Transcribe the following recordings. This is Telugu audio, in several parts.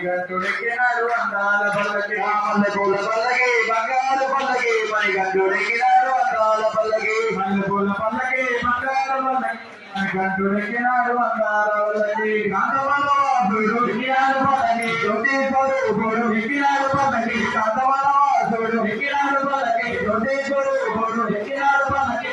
మణిగంటుడెక్కినాడు అందాల పల్లకి మల్లెపూల పల్లకి బంగారు పల్లకి మణిగంటుడెక్కినాడు అందాల పల్లకి మల్లెపూల పల్లకి బంగారు పల్లకి మణిగంటుడెక్కినాడు అందాల పల్లకి కాంతమలవాసుడు ఎక్కినాడు పల్లకి జ్యోతి స్వరూపుడు ఎక్కినాడు పల్లకి కాంతమలవాసుడు ఎక్కినాడు పల్లకి జ్యోతి స్వరూపుడు ఎక్కినాడు పల్లకి.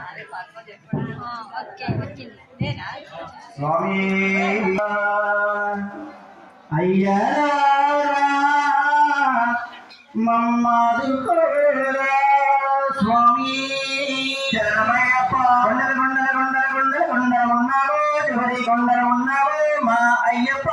అరే పద్మ చెప్పాడు ఓకే వచ్చింది నేనా స్వామి అయ్యా మమ్మాదు స్వామి శరణమయ్యప్ప కొండల కొండల కొండల కొండల కొండల ఉన్నావో చివరి కొండల ఉన్నావో మా అయ్యప్ప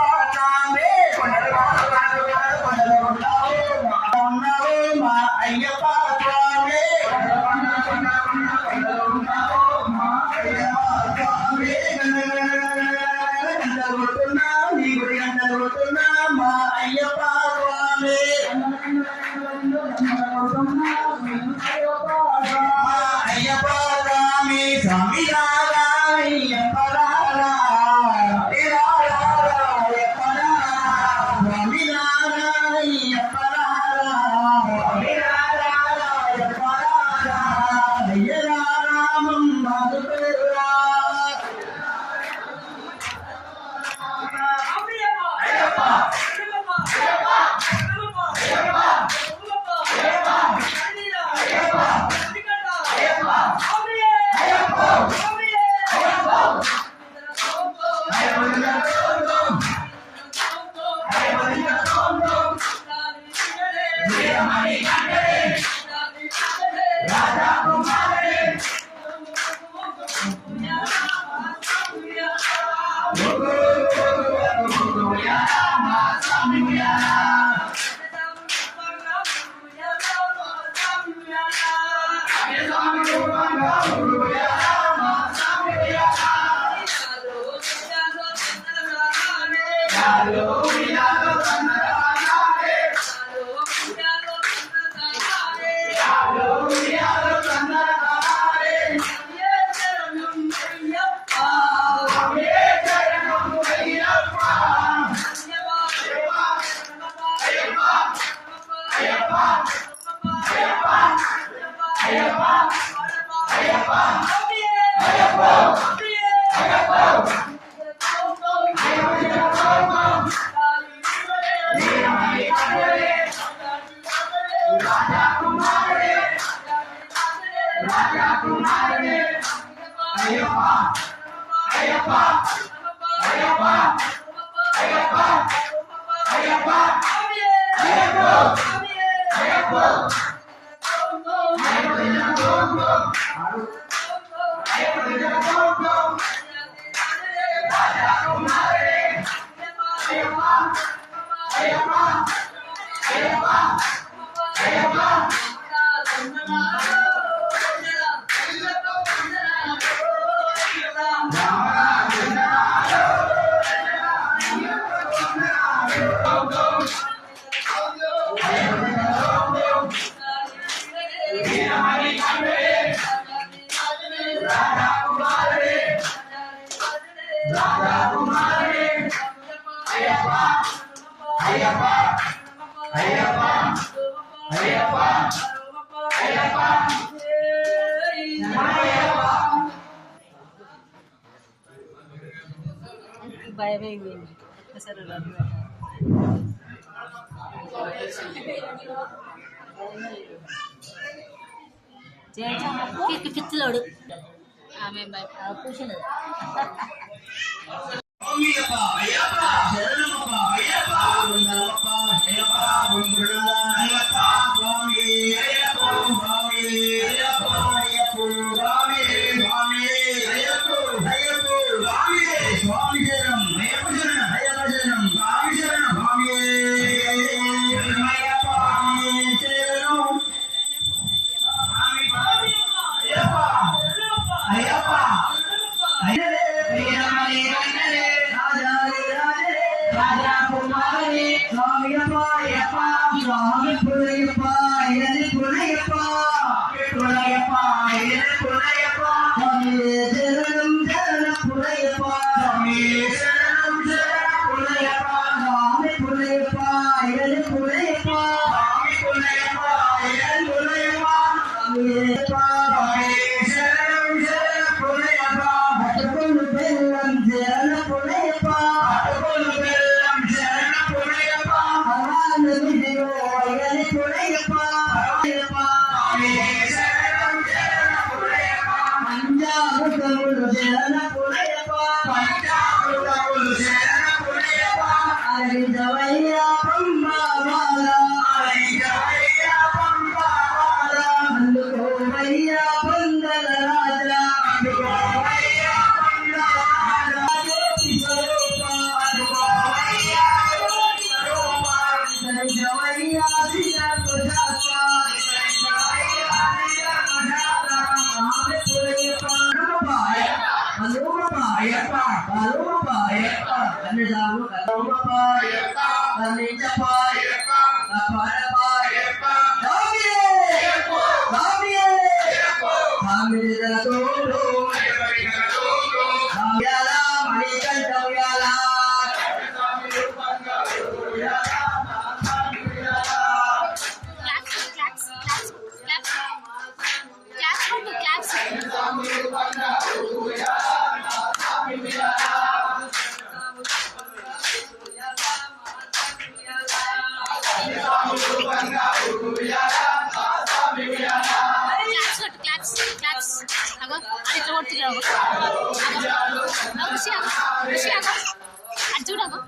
Party Happy! 맹맹이 회사를 만들어 제일 처음 먹고? 아멘 말 바로 꼬시는 சுவாமியப்பா எப்பா சுவாமி புள்ளையப்பா எனது புள்ளையப்பா புள்ளையப்பா எனது Parayappa, Amrita Parayappa, Apara Parayappa, Ramiye, Ramiye, Ramiye, Ramiye, Ramiye, Ramiye, Ramiye, 아고 안쪽 어떻게라고. 아고 무시하고 무시하고 안쪽라고.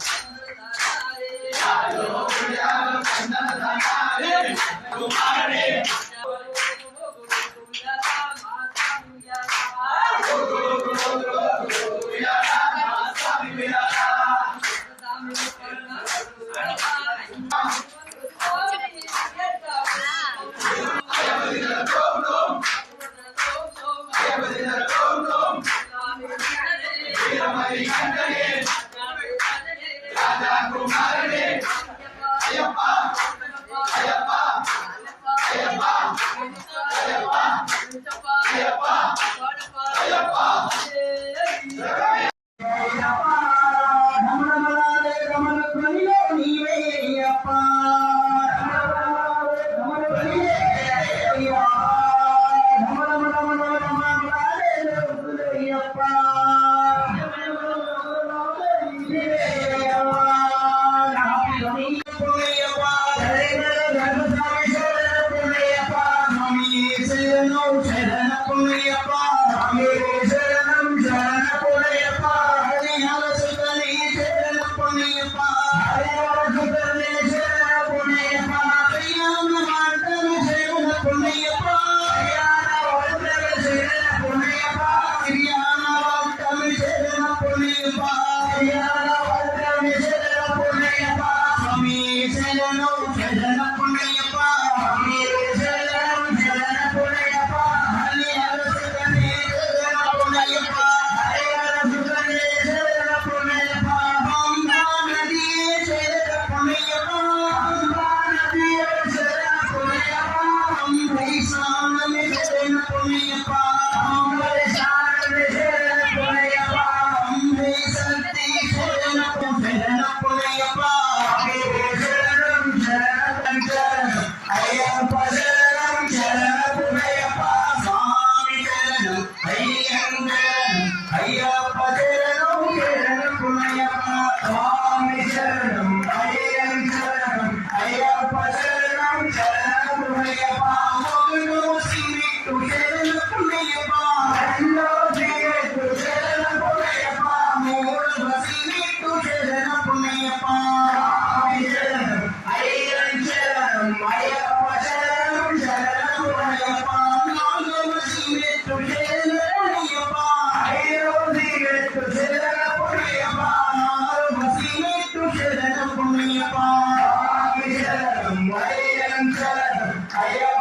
entrada.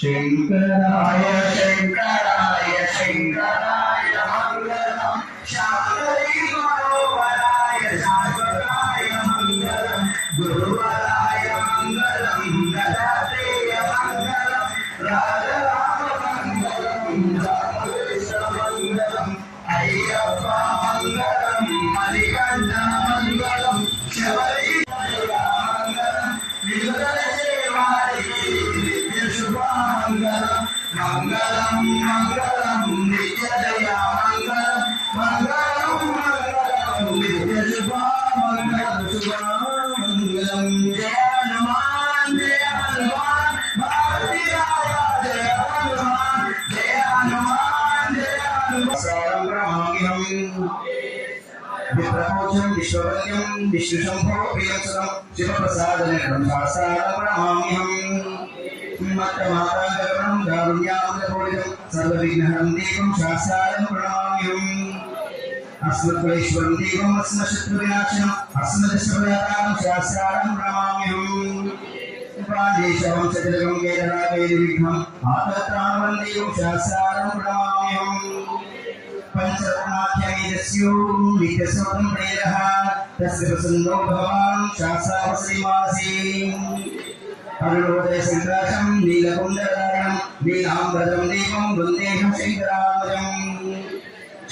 شنکر మంగళం మణికంఠ మంగళం శబరి سارم برہمیہم وشوبلیم وشوشمبھو پریمسرم شیوپرسادن برمہ سارم برہمیہم مکہ ماتا گرم دارمیام دپولیم سرلوگنہرم دیکم شاہ سارم برہمیہم اسمتوائشورم دیکم اسم شکریاشم اسمتشوریاتام شاہ سارم برہمیہم ஆதத்தாம் வந்தியும் சாசாரம் பிரமாமியும் దేవం శాస్త్రాలం ప్రణమామ్యం పంచరత్నాఖ్యమేదస్యో నిత్యస్వతం ప్రేరः తస్య ప్రసన్నో భగవాన్ శాస్త్రావశ్రీమాసి అరుణోదయ సంకాశం నీలకుండరాయం నీలాంబరం దేవం వందేహం శంకరామరం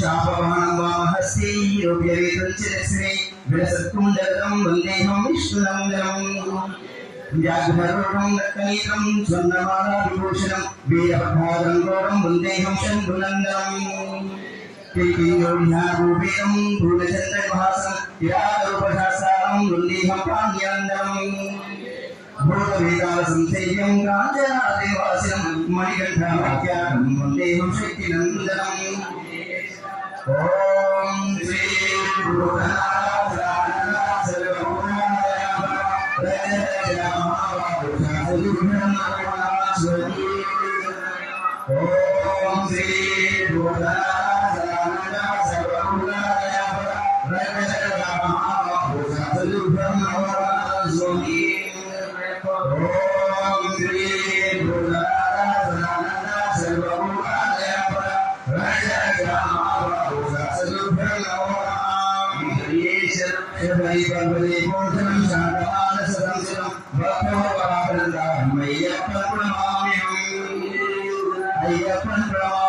చాపవాహనం వామహస్తి రూప్యవేతం చిరస్మి విలసత్కుండలం వందేహం విష్ణునందనం వ్యాఘ్రరూపం రక్తనీతం స్వర్ణమాలా విభూషణం భూతచంద్రమహాసం విరాటరూపశాస్త్రం వందేహం పాండ్యానందనం భూతవేదాల సంసేవ్యం కాంచనాదివాసినం మణికంఠమాఖ్యాతం వందేహం శక్తినందనం ఓం శ్రీ ఓం శ్రీ ایپن پرامیم ایپن پرامیم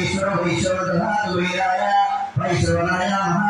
ایشور ہوئی شروع تھا تو ہی رایا بھائی شروع نایا مہا